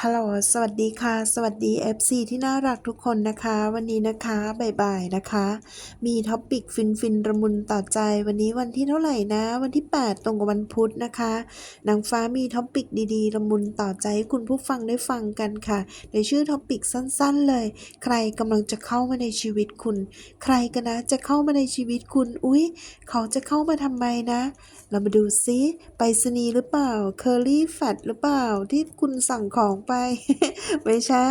ฮัลโหล สวัสดีค่ะ สวัสดี FC ที่น่ารักทุกคนนะคะ วันนี้นะคะบ่ายๆนะคะ มีท็อปิกฟินฟินระมุนต่อใจ วันนี้วันที่เท่าไหร่นะ วันที่ 8 ตรงกับวันพุธนะคะ นางฟ้ามีท็อปิกดีๆ ระมุนต่อใจให้คุณผู้ฟังได้ฟังกันค่ะ ในชื่อท็อปิกสั้นๆเลย ใครกำลังจะเข้ามาในชีวิตคุณ ใครกันนะจะเข้ามาในชีวิตคุณ อุ๊ย เขาจะเข้ามาทำไมนะ เรามาดูซิไปรษณีหรือเปล่า เคอรี่แฟตหรือเปล่า ที่คุณสั่งของไป ไม่ใช่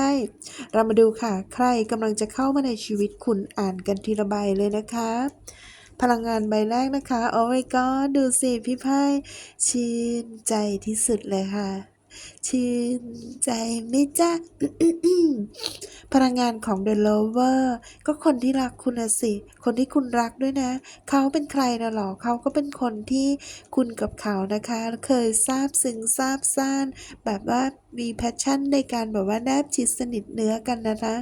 เรามาดูค่ะ ใครกำลังจะเข้ามาในชีวิตคุณอ่านกันทีละใบเลยนะคะ พลังงานใบแรกนะคะ โอ้ยก็ดูสิพี่ไพ่ชื่นใจที่สุดเลยค่ะ ชื่นใจไหมจ๊ะพลังงานของ The Lover ก็คนที่รักคุณนะสิ คนที่คุณรักด้วยนะ เขาเป็นใครนะหรอเขาก็เป็นคนที่คุณกับเขานะคะ เคยซาบซึ้งซาบซ่าน แบบว่ามีแพชชั่นในการแบบว่าแนบชิดสนิทเนื้อกันนะคะ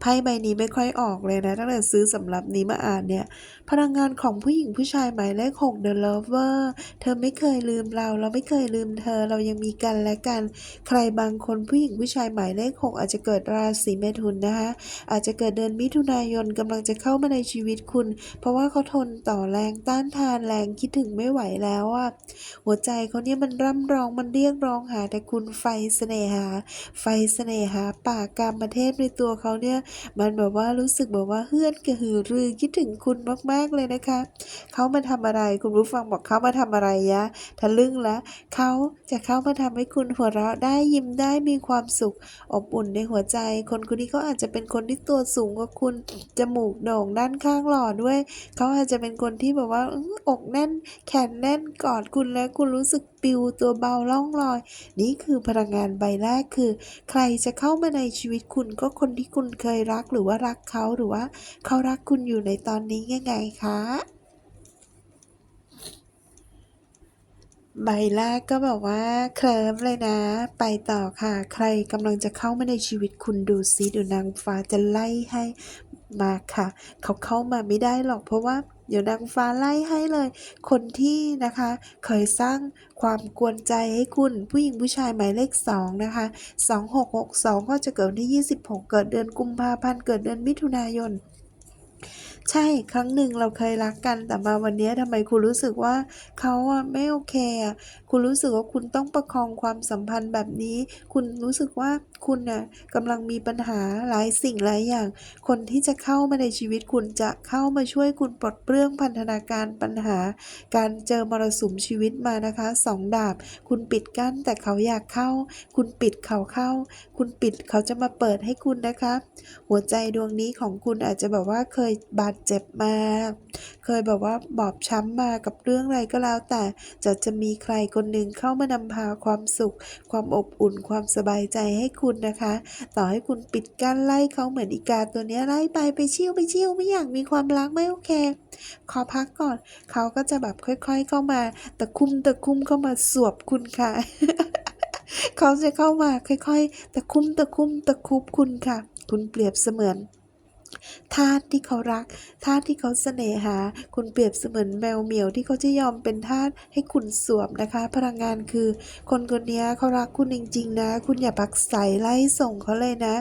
ไพ่ใบนี้ไม่ค่อยออกเลยนะตั้งแต่ซื้อสำหรับนี้มาอ่านเนี่ย พลังงานของผู้หญิงผู้ชายหมายเลข6 The Lover เธอไม่เคยลืมเรา เราไม่เคยลืมเธอ เรายังมีกันและกัน ใครบางคนผู้หญิงผู้ชายหมายเลข6อาจจะเกิดราศีเมถุนนะคะอาจจะเกิดเดือนมิถุนายนกำลังจะเข้ามาในชีวิตคุณ เพราะว่าเขาทนต่อแรงต้านทานแรงคิดถึงไม่ไหวแล้วอะหัวใจเขาเนี่ยมันร่ำร้องมันเรียกร้องหาแต่คุณไฟเสน่หา ไฟเสน่หาป่ากกามประเทศในตัวเขาเนี่ยมันแบบว่ารู้สึกแบบว่าเฮือนกระหือรือคิดถึงคุณมากๆเลยนะคะ เขามาทำอะไรคุณผู้ฟังบอกเขามาทำอะไรยะทะลึ่งแล้วเขาจะเข้ามาทำให้คุณหัวเราะได้ยิ้มได้มีความสุข อบอุ่นในหัวใจ คนคนนี้เขาอาจจะเป็นคนที่ตัวสูงกว่าคุณจมูกโด่งด้านข้างหล่อด้วย เขาอาจจะเป็นคนที่แบบว่าอื้ออกแน่นแขนแน่นกอดคุณแล้วคุณรู้สึกปิวตัวเบาล่องลอย นี่คือพลังงานใบแรกคือ ใครจะเข้ามาในชีวิตคุณก็คนที่คุณเคยรักหรือว่ารักเขาหรือว่า เขารักคุณอยู่ในตอนนี้ยังไงคะใบแรกก็แบบว่าเคลิ้มเลยนะ ไปต่อค่ะ ใครกำลังจะเข้ามาในชีวิตคุณดูซิดูนางฟ้าจะไล่ให้มาค่ะ เขาเข้ามาไม่ได้หรอกเพราะว่า เดี๋ยวนางฟ้าไล่ให้เลย คนที่นะคะ เคยสร้างความกวนใจให้คุณผู้หญิงผู้ชายหมายเลขสองนะคะ 2662 ก็จะเกิดวันที่ 26 เกิดเดือนกุมภาพันธ์ เกิดเดือนมิถุนายน ใช่ครั้งหนึ่งเราเคยรักกันแต่มาวันนี้ทำไมคุณรู้สึกว่าเขาอะไม่โอเคอะคุณรู้สึกว่าคุณต้องประคองความสัมพันธ์แบบนี้ คุณรู้สึกว่าคุณน่ะกำลังมีปัญหาหลายสิ่งหลายอย่าง คนที่จะเข้ามาในชีวิตคุณจะเข้ามาช่วยคุณปลดเปลื้องพันธนาการปัญหา การเจอมรสุมชีวิตมานะคะสองดาบ คุณปิดกั้นแต่เขาอยากเข้า คุณปิดเขาเข้า คุณปิดเขาจะมาเปิดให้คุณนะคะ หัวใจดวงนี้ของคุณอาจจะแบบว่าเคยบาดเจ็บมา เคยแบบว่าบอบช้ำมากับเรื่องอะไรก็แล้ว แต่จะจะมีใครคนหนึ่งเข้ามานำพาความสุข ความอบอุ่นความสบายใจให้คุณนะคะ ต่อให้คุณปิดกั้นไล่เขาเหมือนอีกาตัวนี้ไล่ไปไปเชี่ยวไปเชี่ยวไม่อยากมีความรักไม่โอเค ขอพักก่อน เขาก็จะแบบค่อยๆเข้ามาตะคุ่มตะคุ่มเข้ามาสวบคุณค่ะเขาจะเข้ามาค่อยๆ ตะคุ่มตะคุ่มตะคุบคุณค่ะ คุณเปรียบเสมือน ทาสที่เขารัก ทาสที่เขาเสน่หา คุณเปรียบเสมือนแมวเหมียวที่เขาจะยอมเป็นทาสให้คุณสวมนะคะ พลังงานคือ คนคนนี้เขารักคุณจริงๆนะ คุณอย่าผักใส่ไล่ส่งเขาเลยนะ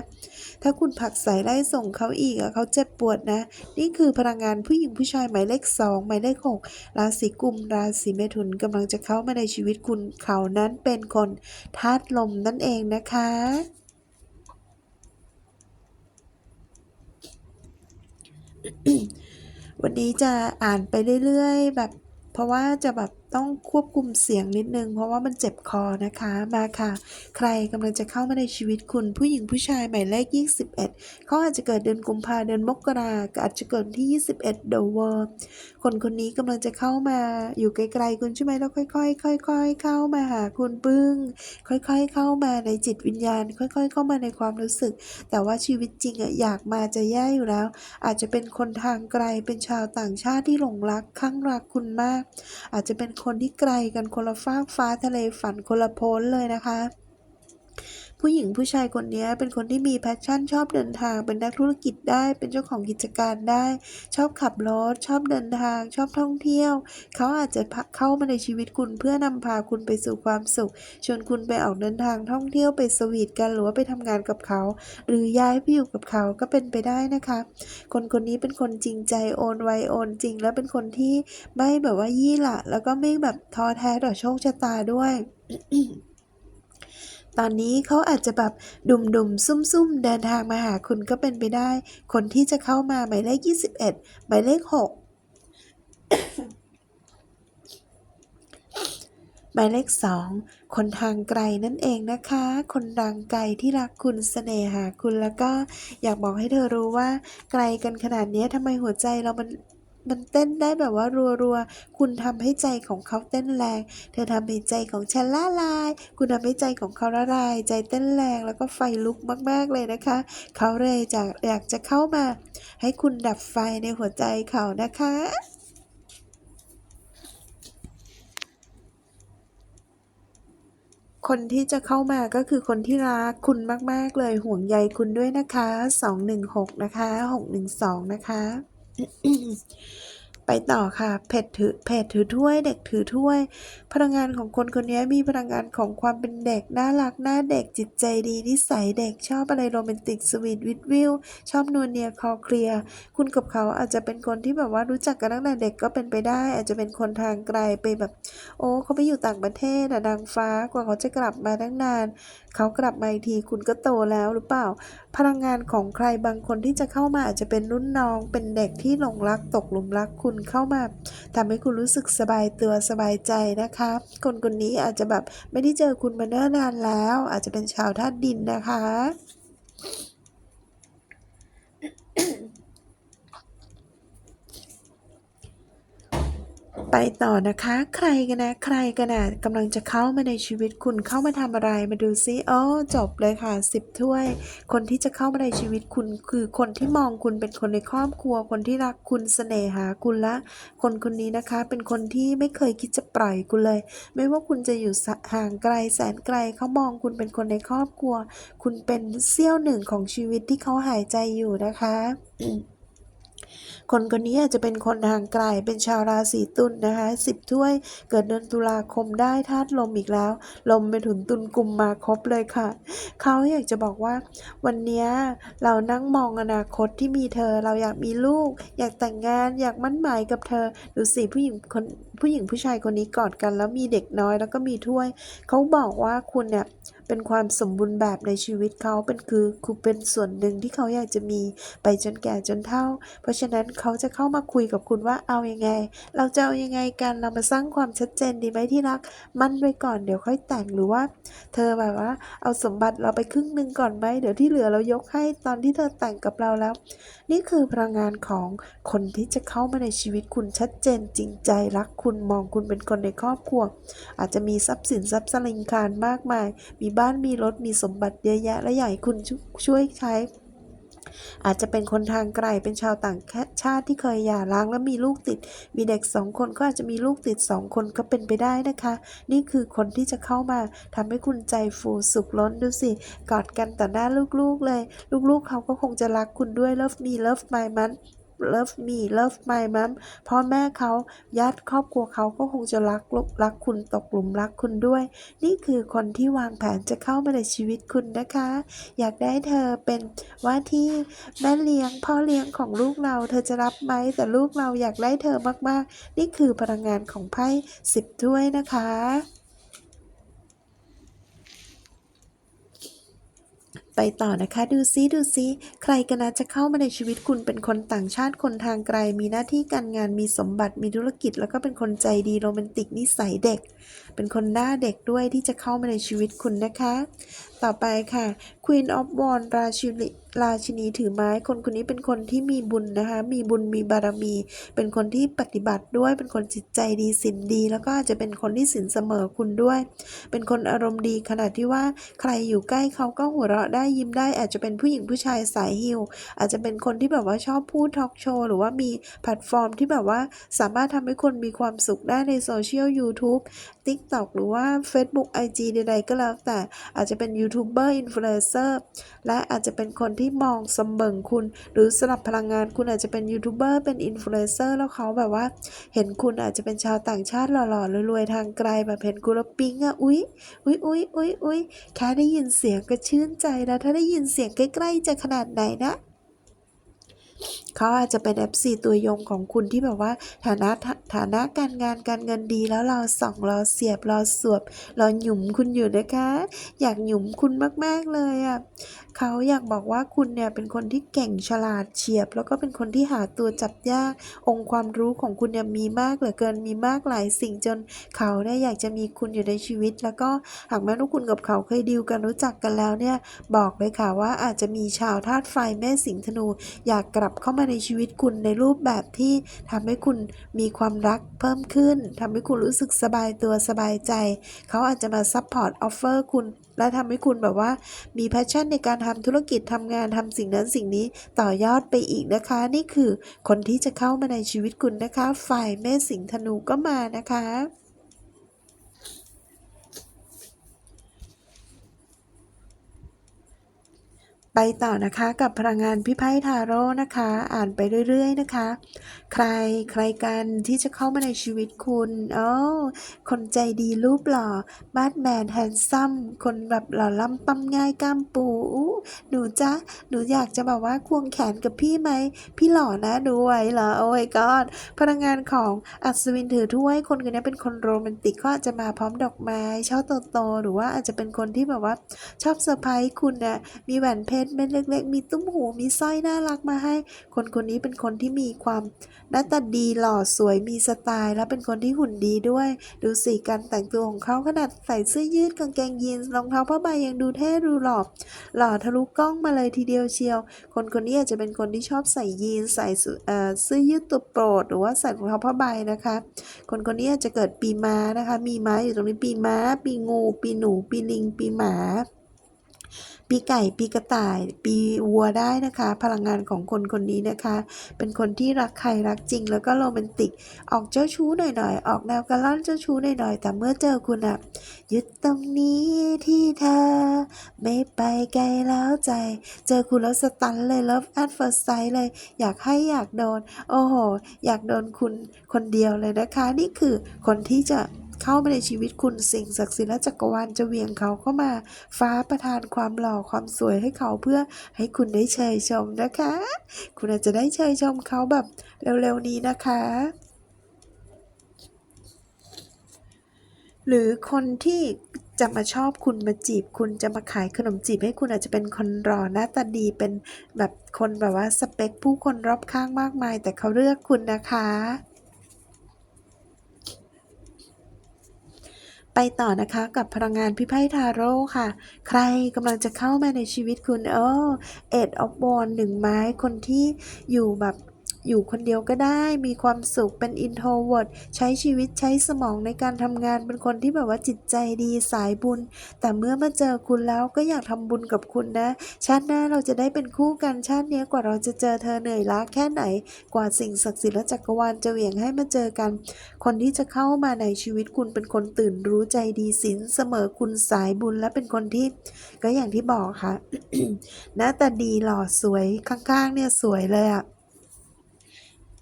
ถ้าคุณผักใส่ไล่ส่งเขาอีกอะเขาเจ็บปวดนะ นี่คือพลังงานผู้หญิงผู้ชายหมายเลขสองหมายเลขหกราศีกุม ราศีเมถุนกำลังจะเข้ามาในชีวิตคุณเขานั้นเป็นคนธาตุลมนั่นเองนะคะ วันนี้จะอ่านไปเรื่อยๆ แบบ เพราะว่าจะแบบ ต้องควบคุมเสียงนิดนึง เพราะว่ามันเจ็บคอนะคะ มาค่ะ ใครกำลังจะเข้ามาในชีวิตคุณผู้หญิงผู้ชายหมายเลข 21 เขาอาจจะเกิดเดือนกุมภาเดือนมกราก็อาจจะเกิดที่ 21เดอะวอร์คนคนนี้กำลังจะเข้ามาอยู่ไกลๆคุณใช่ไหมแล้วค่อยๆค่อยๆเข้ามาหาคุณปึ้ง ค่อยๆ เข้ามาในจิตวิญญาณ ค่อยๆ เข้ามาในความรู้สึก แต่ว่าชีวิตจริงอะอยากมาจะแย่อยู่แล้ว อาจจะเป็นคนทางไกลเป็นชาวต่างชาติที่หลงรักข้างรักคุณมาก อาจจะเป็นคนที่ไกลกันคนละฟากฟ้าทะเลฝันคนละโพ้นเลยนะคะ ผู้หญิงผู้ชายคนนี้เป็นคนที่มีแพชชั่นชอบเดินทาง เป็นนักธุรกิจได้ เป็นเจ้าของกิจการได้ ชอบขับรถ ชอบเดินทาง ชอบท่องเที่ยว เขาอาจจะเข้ามาในชีวิตคุณเพื่อนำพาคุณไปสู่ความสุข ชวนคุณไปออกเดินทางท่องเที่ยวไปสวีทกันหรือว่าไปทำงานกับเขา หรือย้ายไปอยู่กับเขาก็เป็นไปได้นะคะ คนคนนี้เป็นคนจริงใจโอนไวโอนจริง และเป็นคนที่ไม่แบบว่ายี่หละ แล้วก็ไม่แบบท้อแท้ต่อโชคชะตาด้วย ตอนนี้เขาอาจจะแบบดุมๆ ซุ่มๆ เดินทางมาหาคุณก็เป็นไปได้ คนที่จะเข้ามาหมายเลข 21 หมายเลข 6 หมายเลข 2 คนทางไกลนั่นเองนะคะ คนดังไกลที่รักคุณเสน่หาคุณแล้วก็อยากบอกให้เธอรู้ว่าไกลกันขนาดนี้ทำไมหัวใจเรามัน มันเต้นได้แบบว่ารัวๆ คุณทำให้ใจของเขาเต้นแรง เธอทำให้ใจของฉันละลาย คุณทำให้ใจของเขาละลาย ใจเต้นแรงแล้วก็ไฟลุกมากๆเลยนะคะ เขาเลยจะอยากจะเข้ามา ให้คุณดับไฟในหัวใจเขานะคะคนที่จะเข้ามาก็คือคนที่รักคุณมาก ๆ เลยห่วงใยคุณด้วยนะคะ 216 นะคะ 612 นะคะ ไปต่อค่ะเพจถือเพจถือถ้วย เด็กถือถ้วย พลังงานของคนคนนี้มีพลังงานของความเป็นเด็ก น่ารักหน้าเด็กจิตใจดี นิสัยเด็กชอบอะไรโรแมนติกสวีทวิดวิวชอบนวลเนียคอเคลียคุณกับเขาอาจจะเป็นคนที่แบบว่ารู้จักกันตั้งแต่เด็กก็เป็นไปได้ อาจจะเป็นคนทางไกลไปแบบ โอ้เขาไปอยู่ต่างประเทศอะนางฟ้ากว่าเขาจะกลับมาตั้งนาน เขากลับมาอีกทีคุณก็โตแล้วหรือเปล่า พลังงานของใครบางคนที่จะเข้ามาอาจจะเป็นรุ่นน้อง เป็นเด็กที่หลงรักตกหลุมรักคุณเข้ามาทำให้คุณรู้สึกสบายตัวสบายใจนะคะ คนคนนี้อาจจะแบบไม่ได้เจอคุณมาเนิ่นนานแล้ว อาจจะเป็นชาวธาตุดินนะคะ ไปต่อนะคะ ใครกันนะ ใครกันนะกำลังจะเข้ามาในชีวิตคุณเข้ามาทำอะไรมาดูซิโอ๋อจบเลยค่ะสิบถ้วย คนที่จะเข้ามาในชีวิตคุณคือคนที่มองคุณเป็นคนในครอบครัว คนที่รักคุณเสน่หาคุณละ คนคนนี้นะคะ เป็นคนที่ไม่เคยคิดจะปล่อยคุณเลย ไม่ว่าคุณจะอยู่ห่างไกลแสนไกลเขามองคุณเป็นคนในครอบครัว คุณเป็นเสี้ยวหนึ่งของชีวิตที่เขาหายใจอยู่นะคะ คนคนนี้อาจจะเป็นคนทางไกล เป็นชาวราศีตุลนนะคะสิบถ้วยเกิดเดือนตุลาคมได้ธาตุลมอีกแล้ว ลมไปถึงตุลกลุ่มมาครบเลยค่ะ เขาอยากจะบอกว่า วันนี้เรานั่งมองอนาคตที่มีเธอ เราอยากมีลูก อยากแต่งงาน อยากมั่นหมายกับเธอ ดูสิผู้หญิงคนผู้หญิงผู้ชายคนนี้กอดกัน แล้วมีเด็กน้อยแล้วก็มีถ้วย เขาบอกว่าคุณเนี่ย เป็นความสมบูรณ์แบบในชีวิตเขาเป็นคือคือเป็นส่วนหนึ่งที่เขาอยากจะมีไปจนแก่จนเฒ่า เพราะฉะนั้นเขาจะเข้ามาคุยกับคุณว่าเอายังไง เราจะเอายังไงกันเรามาสร้างความชัดเจนดีไหมที่รัก มั่นไว้ก่อนเดี๋ยวค่อยแต่งหรือว่า เธอแบบว่า เอาสมบัติเราไปครึ่งหนึ่งก่อนไหมเดี๋ยวที่เหลือเรายกให้ตอนที่เธอแต่งกับเราแล้ว นี่คือพลังงานของคนที่จะเข้ามาในชีวิตคุณชัดเจนจริงใจรักคุณมองคุณเป็นคนในครอบครัว อาจจะมีทรัพย์สินทรัพย์สลิงคารมากมายมีบ้านมีรถมีสมบัติเยอะแยะ และอยากให้คุณช่วยใช้ อาจจะเป็นคนทางไกลเป็นชาวต่างชาติที่เคยหย่าร้างแล้วมีลูกติด มีเด็กสองคนก็อาจจะมีลูกติดสองคนก็เป็นไปได้นะคะ นี่คือคนที่จะเข้ามาทำให้คุณใจฟูสุขล้นดูสิกอดกันต่อหน้าลูกๆเลย ลูกๆเขาก็คงจะรักคุณด้วย love me love my man love me love my mom พ่อแม่เขาญาติครอบครัวเขาก็คงจะรักลกรักคุณตกหลุมรักคุณด้วย นี่คือคนที่วางแผนจะเข้ามาในชีวิตคุณนะคะ อยากได้เธอเป็นว่าที่แม่เลี้ยงพ่อเลี้ยงของลูกเราเธอจะรับไหมแต่ลูกเราอยากได้เธอมากๆ นี่คือพลังงานของไพ่สิบถ้วยนะคะ ไปต่อนะคะดูซิดูซิใครกันนะจะเข้ามาในชีวิตคุณเป็นคนต่างชาติคนทางไกล มีหน้าที่การงานมีสมบัติมีธุรกิจ แล้วก็เป็นคนใจดีโรแมนติกนิสัยเด็ก เป็นคนหน้าเด็กด้วยที่จะเข้ามาในชีวิตคุณนะคะต่อไปค่ะ Queen of w a n d ราชินีราชินีถือไม้ คนคนนี้เป็นคนที่มีบุญนะคะ มีบุญมีบารมี เป็นคนที่ปฏิบัติด้วย เป็นคนจิตใจดีศีลดี แล้วก็อาจจะเป็นคนที่ศีลเสมอคุณด้วย เป็นคนอารมณ์ดีขนาดที่ว่าใครอยู่ใกล้เขาก็หัวเราะได้ยิ้มได้ อาจจะเป็นผู้หญิงผู้ชายสายฮิลอาจจะเป็นคนที่แบบว่าชอบพูดทอล์กโชว์หรือว่ามีแพลตฟอร์มที่แบบว่าสามารถทำให้คนมีความสุขได้ในโซเชียล YouTube TikTok หรือว่า Facebook IG ใดๆก็แล้วแต่อาจจะเป็นยูยูทูบเบอร์อินฟลูเอนเซอร์และอาจจะเป็นคนที่มองสมอคุณ หรือสลับพลังงานคุณอาจจะเป็นยูทูบเบอร์เป็นอินฟลูเอนเซอร์แล้วเขาแบบว่า เห็นคุณอาจจะเป็นชาวต่างชาติหล่อๆรวยๆทางไกลแบบเห็นคุณแล้วปิ๊งอะอุ๊ยอุ๊ยอุ๊ยอุ๊ยอุ๊ยแค่ได้ยินเสียงก็ชื่นใจแล้วถ้าได้ยินเสียงใกล้ๆจะขนาดไหนนะ เขาอาจจะเป็น FC ตัวยงของคุณที่แบบว่าฐานะฐานะการงานการเงินดีแล้วรอส่องรอเสียบรอสวบรอหยุมคุณอยู่นะคะ อยากหยุมคุณมากๆเลยอะเขาอยากบอกว่าคุณเนี่ยเป็นคนที่เก่งฉลาดเฉียบ แล้วก็เป็นคนที่หาตัวจับยาก องค์ความรู้ของคุณเนี่ยมีมากเหลือเกินมีมากหลายสิ่งจนเขาเนี่ยอยากจะมีคุณอยู่ในชีวิต แล้วก็หากแม้ว่าคุณกับเขาเคยดีลกันรู้จักกันแล้วเนี่ยบอกเลยค่ะว่าอาจจะมีชาวธาตุไฟแม่สิงห์ธนู อยากกลับเข้ามาในชีวิตคุณในรูปแบบที่ทำให้คุณมีความรักเพิ่มขึ้นทำให้คุณรู้สึกสบายตัวสบายใจ เขาอาจจะมาซัพพอร์ตออฟเฟอร์คุณและทำให้คุณแบบว่ามีแพชชั่นในการทำธุรกิจทำงานทำสิ่งนั้นสิ่งนี้ต่อยอดไปอีกนะคะ นี่คือคนที่จะเข้ามาในชีวิตคุณนะคะ ฝ่ายแม่สิงห์ธนูก็มานะคะ ไปต่อนะคะกับพลังงานพี่ไพทาโร่นะคะ อ่านไปเรื่อยๆนะคะ ใครใครกันที่จะเข้ามาในชีวิตคุณโอ้คนใจดีรูปหล่อบาดแมนแฮนซัมคนแบบหล่อล่ำปั้มง่ายกล้ามปูหนูจ๊ะหนูอยากจะแบบว่าควงแขนกับพี่ไหม พี่หล่อนะดูไหวเหรอโอ้ยกอดพลังงานของอัศวินถือถ้วย คนคนนี้เป็นคนโรแมนติกก็อาจจะมาพร้อมดอกไม้ช่อโตๆหรือว่าอาจจะเป็นคนที่แบบว่าชอบเซอร์ไพรส์คุณนะมีแหวนเพชรเม็ดเล็ก ๆ มีตุ้มหูมีสร้อยน่ารักมาให้ คนคนนี้เป็นคนที่มีความหน้าตาดีหล่อสวยมีสไตล์ และเป็นคนที่หุ่นดีด้วย ดูสิการแต่งตัวของเขาขนาดใส่เสื้อยืดกางเกงยีนส์รองเท้าผ้าใบยังดูเท่ดูหล่อหล่อทะลุกล้องมาเลยทีเดียวเชียว คนคนนี้อาจจะเป็นคนที่ชอบใส่ยีนใส่เสื้อเอ่อเสื้อยืดตัวโปรด หรือว่าใส่รองเท้าผ้าใบนะคะ คนคนนี้อาจจะเกิดปีม้านะคะ มีม้าอยู่ตรงนี้ปีม้า ปีงู ปีหนู ปีลิง ปีหมา ปีไก่ปีกระต่าย ปีวัวได้นะคะ พลังงานของคนคนนี้นะคะ เป็นคนที่รักใครรักจริง แล้วก็โรแมนติก ออกเจ้าชู้หน่อยๆ ออกแนวกระล่อนเจ้าชู้หน่อยๆ แต่เมื่อเจอคุณอะยึดตรงนี้ที่เธอ ไม่ไปไกลแล้วใจ เจอคุณแล้วสตันเลย love at first sight เลย อยากให้อยากโดน โอ้โห อยากโดนคุณคนเดียวเลยนะคะ นี่คือคนที่จะ เข้ามาในชีวิตคุณสิ่งศักดิ์สิทธิ์และจักรวาลจะเวียงเขาเข้ามา ฟ้าประทานความหล่อความสวยให้เขาเพื่อให้คุณได้เชยชมนะคะ คุณอาจจะได้เชยชมเขาแบบเร็วๆนี้นะคะหรือคนที่จะมาชอบคุณมาจีบ คุณจะมาขายขนมจีบให้คุณอาจจะเป็นคนรอหน้าตาดีเป็นแบบคนแบบว่าสเปคผู้คนรอบข้างมากมาย แต่เขาเลือกคุณนะคะ ไปต่อนะคะกับพลังงานพิไพ่ทาโร่ค่ะ ใครกำลังจะเข้ามาในชีวิตคุณ โอ้เอ็ดออฟบอลหนึ่งไม้คนที่อยู่แบบ อยู่คนเดียวก็ได้ มีความสุขเป็น introvert ใช้ชีวิตใช้สมองในการทำงานเป็นคนที่แบบว่าจิตใจดีสายบุญ แต่เมื่อมาเจอคุณแล้วก็อยากทำบุญกับคุณนะ ชาติหน้าเราจะได้เป็นคู่กันชาติเนี้ยกว่าเราจะเจอเธอเหนื่อยล้าแค่ไหน กว่าสิ่งศักดิ์สิทธิ์และจักรวาลจะเหวี่ยงให้มาเจอกัน คนที่จะเข้ามาในชีวิตคุณเป็นคนตื่นรู้ใจดีศีลเสมอคุณสายบุญและเป็นคนที่ ก็อย่างที่บอกค่ะหน้าตาดีหล่อสวยข้างๆเนี่ยสวยเลยอะ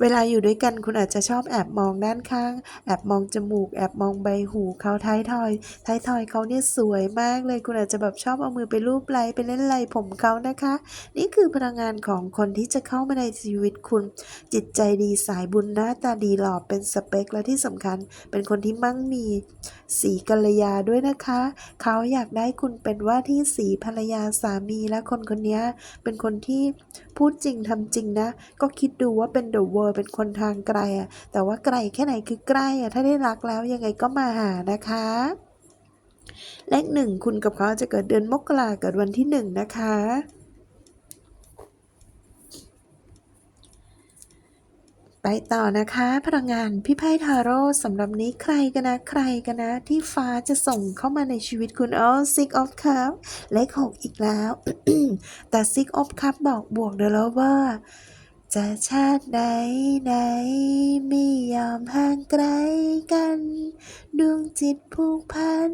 เวลาอยู่ด้วยกันคุณอาจจะชอบแอบมองด้านข้าง แอบมองจมูก แอบมองใบหูเขาท้ายทอย ท้ายทอยเขาเนี่ยสวยมากเลย คุณอาจจะแบบชอบเอามือไปลูบไล้ไปเล่นไล้ผมเขานะคะ นี่คือพลังงานของคนที่จะเข้ามาในชีวิตคุณ จิตใจดีสายบุญหน้าตาดีหล่อเป็นสเปคและที่สำคัญ เป็นคนที่มั่งมีสีกัลยาด้วยนะคะ เขาอยากได้คุณเป็นว่าที่สีภรรยาสามีและคนคนนี้เป็นคนที่พูดจริงทำจริงนะ ก็คิดดูว่าเป็นเดอะเวิร์เป็นคนทางไกลอะแต่ว่าไกลแค่ไหนคือใกล้อะถ้าได้รักแล้วยังไงก็มาหานะคะเลขหนึ่งคุณกับเขาจะเกิดเดือนมกราเกิดวันที่หนึ่งนะคะไปต่อนะคะ พลังงานพี่ไพ่ทาโร่สำหรับนี้ใครกันนะใครกันนะ ที่ฟ้าจะส่งเข้ามาในชีวิตคุณอ๋อ six of cup เลขหกอีกแล้ว แต่ six of cup บอกบวกเดอะ lover จะชาติไหนไหนไม่ยอมห่างไกลกัน ดวงจิตผูกพัน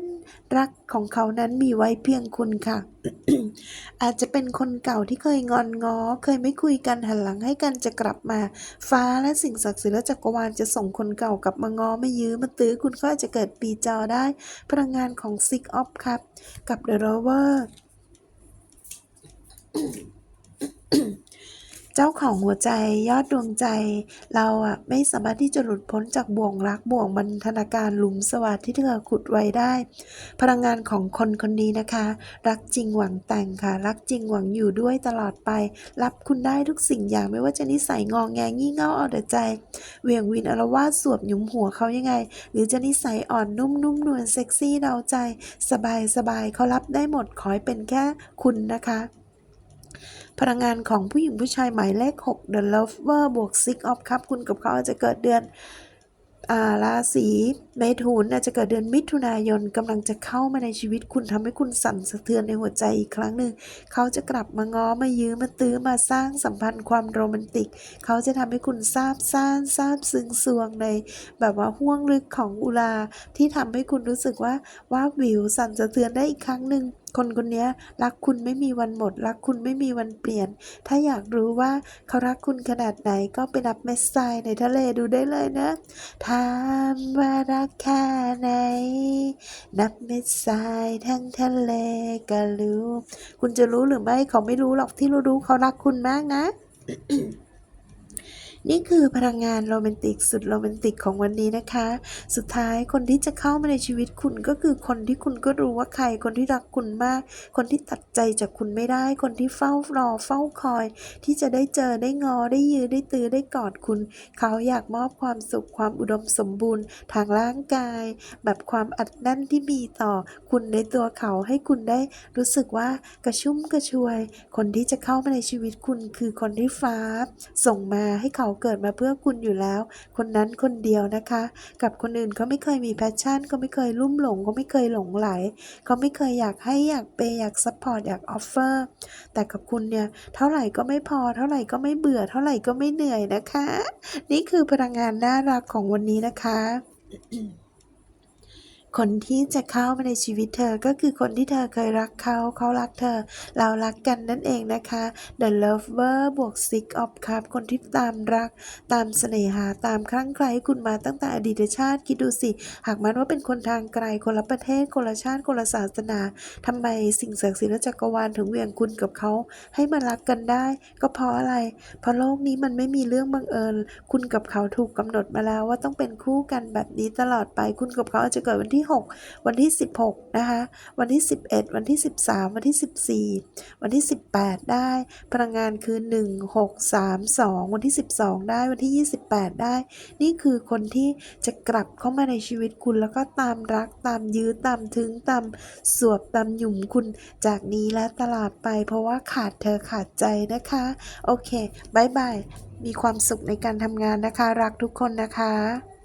รักของเขานั้นมีไว้เพียงคุณค่ะ อาจจะเป็นคนเก่าที่เคยงอนง้อเคยไม่คุยกันหันหลังให้กันจะกลับมา ฟ้าและสิ่งศักดิ์สิทธิ์และจักรวาลจะส่งคนเก่ากลับมาง้อมายื้อมาตื้อคุณก็อาจจะเกิดปีจอได้ พลังงานของ Six of ครับ กับ The Rover เจ้าของหัวใจยอดดวงใจ เราอะไม่สามารถที่จะหลุดพ้นจากบ่วงรักบ่วงบรรทนาการหลุมสวัสดที่เธอขุดไว้ได้ พลังงานของคนคนนี้นะคะ รักจริงหวังแต่งค่ะ รักจริงหวังอยู่ด้วยตลอดไป รับคุณได้ทุกสิ่งอย่างไม่ว่าจะนิสัยงองแงงี่เง่าเอาแต่ใจเวียงวินอารวาสสวบหยุมหัวเขายังไง หรือจะนิสัยอ่อนนุ่มนุ่มนวลเซ็กซี่เดาใจ สบายสบายเขารับได้หมดขอให้เป็นแค่คุณนะคะ พลังงานของผู้หญิงผู้ชายหมายเลข 6 The Lover บวก Six of Cup คุณกับเขาอาจจะเกิดเดือนอ่าราศีเมถุนอาจจะเกิดเดือนมิถุนายนกำลังจะเข้ามาในชีวิตคุณทำให้คุณสั่นสะเทือนในหัวใจอีกครั้งหนึ่ง เขาจะกลับมาง้อมายื้อมาตื้อมาสร้างสัมพันธ์ความโรแมนติก เขาจะทำให้คุณซาบซ่านซาบซึ้งสวงในแบบว่าห่วงลึกของอุราที่ทำให้คุณรู้สึกว่าว่าวิวสั่นสะเทือนได้อีกครั้งหนึ่ง คนคนนี้รักคุณไม่มีวันหมด รักคุณไม่มีวันเปลี่ยน ถ้าอยากรู้ว่าเขารักคุณขนาดไหนก็ไปนับเม็ดทรายในทะเลดูได้เลยนะถามว่ารักแค่ไหน นับเม็ดทรายทั้งทะเลก็รู้ คุณจะรู้หรือไม่เขาไม่รู้หรอกที่รู้รู้เขารักคุณมากนะ นี่คือพลังงานโรแมนติกสุดโรแมนติกของวันนี้นะคะ สุดท้ายคนที่จะเข้ามาในชีวิตคุณก็คือคนที่คุณก็รู้ว่าใคร คนที่รักคุณมาก คนที่ตัดใจจากคุณไม่ได้ คนที่เฝ้ารอเฝ้าคอย ที่จะได้เจอได้งอได้ยื้อได้ตื้อได้กอดคุณ เขาอยากมอบความสุขความอุดมสมบูรณ์ ทางร่างกาย แบบความอัดแน่นที่มีต่อคุณในตัวเขาให้คุณได้รู้สึกว่ากระชุ่มกระชวย คนที่จะเข้ามาในชีวิตคุณคือคนที่ฟ้า ส่งมาให้เขาเกิดมาเพื่อคุณอยู่แล้ว คนนั้นคนเดียวนะคะ กับคนอื่นเขาไม่เคยมีแพชชั่นเขาไม่เคยลุ่มหลงเขาไม่เคยหลงไหลเขาไม่เคยอยากให้อยากเปย์อยากซัพพอร์ตอยากออฟเฟอร์แต่กับคุณเนี่ยเท่าไหร่ก็ไม่พอ เท่าไหร่ก็ไม่เบื่อ เท่าไหร่ก็ไม่เหนื่อยนะคะ นี่คือพลังงานน่ารักของวันนี้นะคะ คนที่จะเข้ามาในชีวิตเธอก็คือคนที่เธอเคยรักเขา เขารักเธอ เรารักกันนั่นเองนะคะ The Lover บวก Six of Cups คนที่ตามรัก ตามเสน่หาตามคลั่งไคล้คุณมาตั้งแต่อดีตชาติคิดดูสิ หากมันว่าเป็นคนทางไกลคนละประเทศคนละชาติคนละศาสนาทำไมสิ่งศักดิ์สิทธิ์และจักรวาลถึงเวียงคุณกับเขา ให้มารักกันได้ ก็เพราะอะไร เพราะโลกนี้มันไม่มีเรื่องบังเอิญ คุณกับเขาถูกกำหนดมาแล้วว่าต้องเป็นคู่กันแบบนี้ตลอดไปคุณกับเขาอาจจะเกิดวันที่6 วันที่ 16 นะคะ วันที่ 11 วันที่ 13 วันที่ 14 วันที่ 18 ได้ พลังงานคือ 1 6 3 2 วันที่ 12 ได้ วันที่ 28 ได้ นี่คือคนที่จะกลับเข้ามาในชีวิตคุณ แล้วก็ตามรักตามยื้อตามถึงตามสวบตามหยุ่มคุณจากนี้และตลอดไป เพราะว่าขาดเธอขาดใจนะคะ โอเคบายบายมีความสุขในการทำงานนะคะ รักทุกคนนะคะ